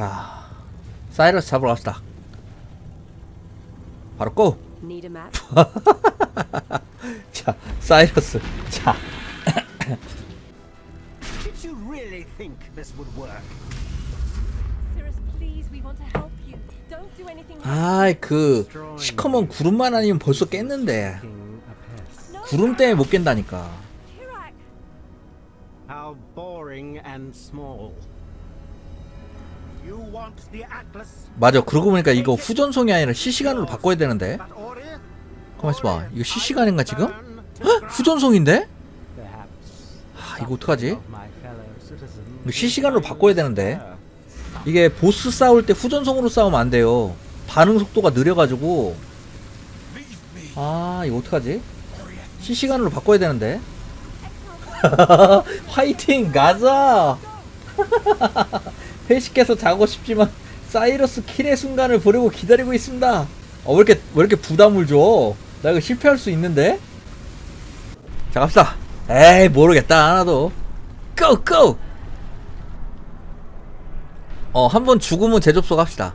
자, 사이러스 잡으러 갑시다. 바로 고! Need a map? 자, 사이러스. 자, Did you really think this would work? Cirrus, please, we want to help you. Don't do anything. 아이, 그, 시커먼 구름만 아니면 벌써 깼는데. 구름 때문에 못 깬다니까. How boring and small. 맞아, 그러고 보니까 이거 후전송이 아니라 실시간으로 바꿔야 되는데. But order? 가만 있어봐. 이거 실시간인가 지금? Ground. 후전송인데? 아, 이거 어떡하지? 이거 실시간으로 바꿔야 되는데. 이게 보스 싸울 때 후전송으로 싸우면 안 돼요. 반응 속도가 느려가지고. 아, 이거 어떡하지? 실시간으로 바꿔야 되는데. 화이팅! 가자! 회식해서 자고 싶지만 사이러스 킬의 순간을 보려고 기다리고 있습니다. 어, 왜 이렇게, 왜 이렇게 부담을 줘? 나 이거 실패할 수 있는데? 자, 갑시다. 에이, 모르겠다. 하나도. 고! 고! 어, 한 번 죽으면 재접속 합시다.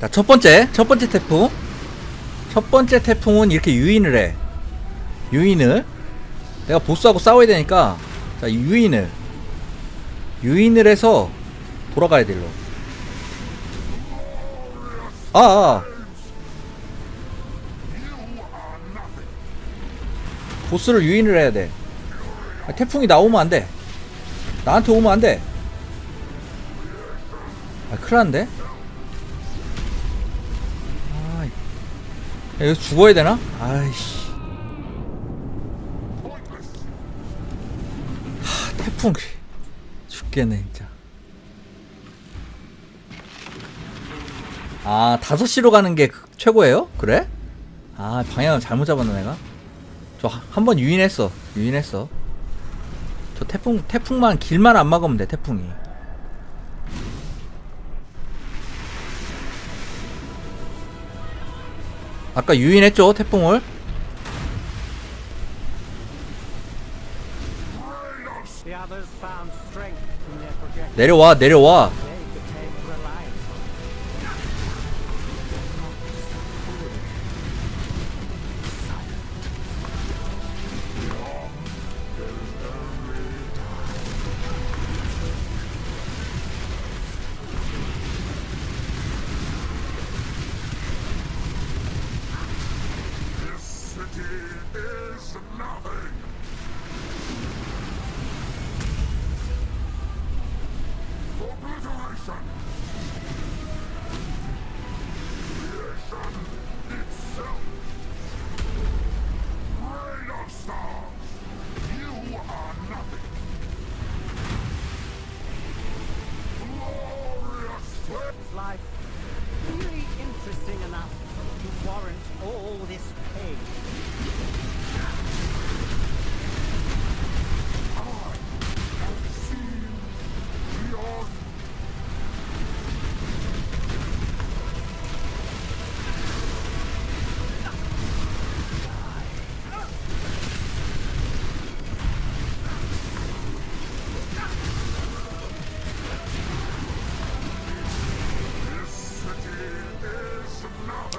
자, 첫 번째, 첫 번째 태풍. 첫 번째 태풍은 이렇게 유인을 해. 유인을. 내가 보스하고 싸워야 되니까, 자, 이 유인을. 유인을 해서 돌아가야 돼, 일로. 아, 아. 보스를 유인을 해야 돼. 아, 태풍이 나오면 안 돼. 나한테 오면 안 돼. 아, 큰일 났는데? 여기서 죽어야 되나? 아이씨. 하, 태풍. 죽겠네, 진짜. 아, 5시로 가는 게 그- 최고예요? 그래? 아, 방향을 잘못 잡았네, 내가. 저 한 번 유인했어. 유인했어. 저 태풍, 태풍만, 길만 안 막으면 돼, 태풍이. 아까 유인했죠, 태풍을? 내려와, 내려와. Is nothing. Obliteration. Creation itself. Radar Star, you are nothing. Glorious flip. Life really interesting enough to warrant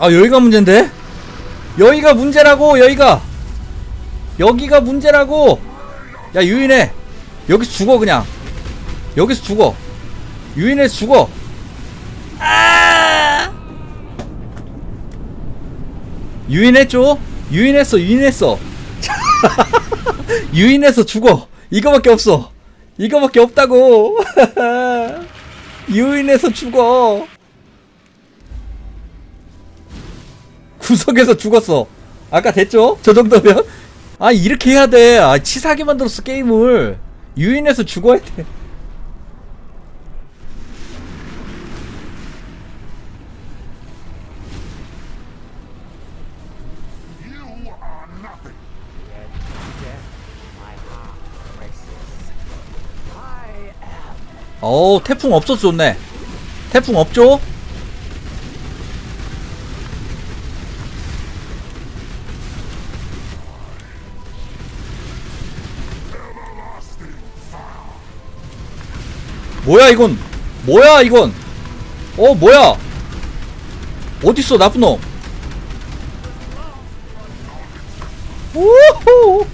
아, 여기가 문제인데? 여기가 문제라고, 여기가! 여기가 문제라고! 야, 유인해! 여기서 죽어, 그냥. 여기서 죽어. 유인해서 죽어. 아! 유인했죠? 유인했어, 유인했어. 유인해서 죽어. 이거밖에 없어. 이거밖에 없다고. 유인해서 죽어. 구석에서 죽었어. 아까 됐죠? 저 정도면? 아, 이렇게 해야 돼. 아, 치사하게 만들었어, 게임을. 유인해서 죽어야 돼. 어우 태풍 없어 좋네 태풍 없죠? 뭐야 이건? 뭐야 이건? 어 뭐야? 어딨어 나쁜 놈? 오호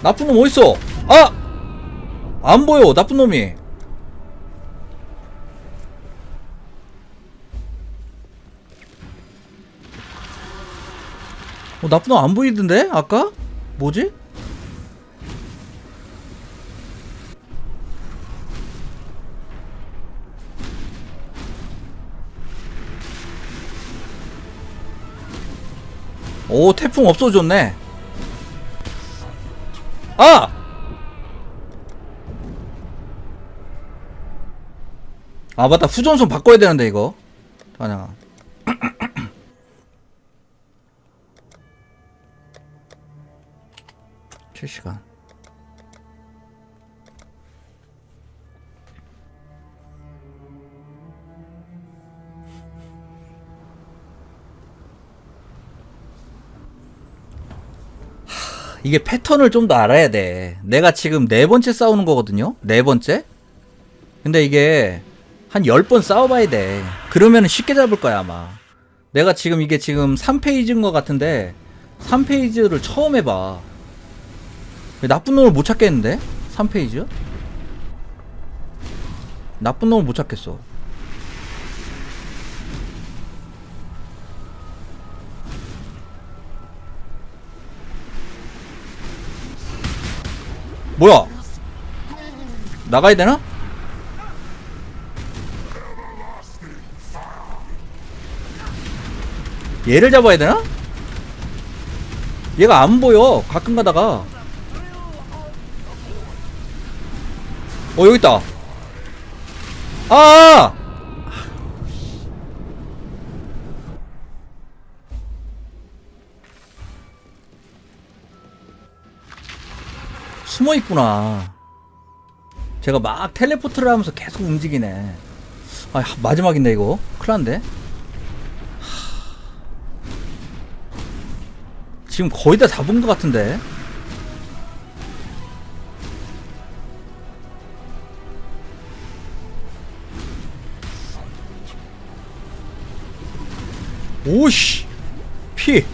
나쁜 놈 어딨어? 아! 안 보여 나쁜 놈이. 어 나쁜 놈 안 보이던데 아까? 뭐지? 오 태풍 없어졌네. 아! 아 맞다. 후전선 바꿔야 되는데 이거. 아냐 실시간 이게 패턴을 좀 더 알아야 돼. 내가 지금 네 번째 싸우는 거거든요? 네 번째? 근데 이게 한 10번 싸워봐야 돼. 그러면 쉽게 잡을 거야, 아마. 내가 지금 이게 지금 3페이지인 것 같은데, 3페이지를 처음 해봐. 나쁜 놈을 못 찾겠는데? 3페이지? 나쁜 놈을 못 찾겠어. 뭐야? 나가야 되나? 얘를 잡아야 되나? 얘가 안 보여. 가끔 가다가. 어, 여기 있다. 아! 숨어 있구나. 제가 막 텔레포트를 하면서 계속 움직이네. 아, 마지막인데 이거. 큰일. 하. 지금 거의 다 잡은 것 같은데. 오씨 피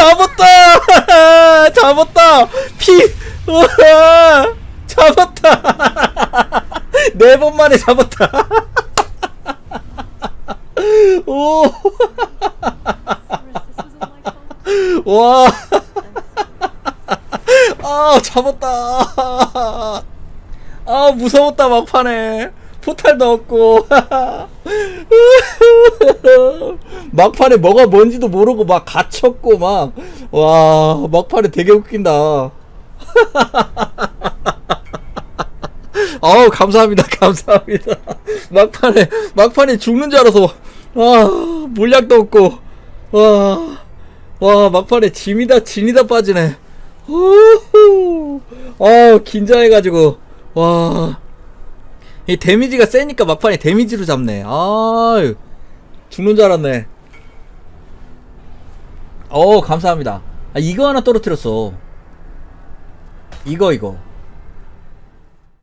잡았다! 잡았다! 피! 우와, 잡았다! 네 번 만에 잡았다! 오! 와! 아, 잡았다! 아, 무서웠다, 막판에. 포탈도 없고. 막판에 뭐가 뭔지도 모르고 막 갇혔고, 막. 와, 막판에 되게 웃긴다. 아우, 감사합니다, 감사합니다. 막판에, 막판에 죽는 줄 알아서, 아, 물약도 없고, 와. 와 막판에 짐이다 진이다 빠지네 어 긴장해가지고 와 이 데미지가 세니까 막판에 데미지로 잡네. 아 죽는 줄 알았네. 어 감사합니다. 아 이거 하나 떨어뜨렸어. 이거 이거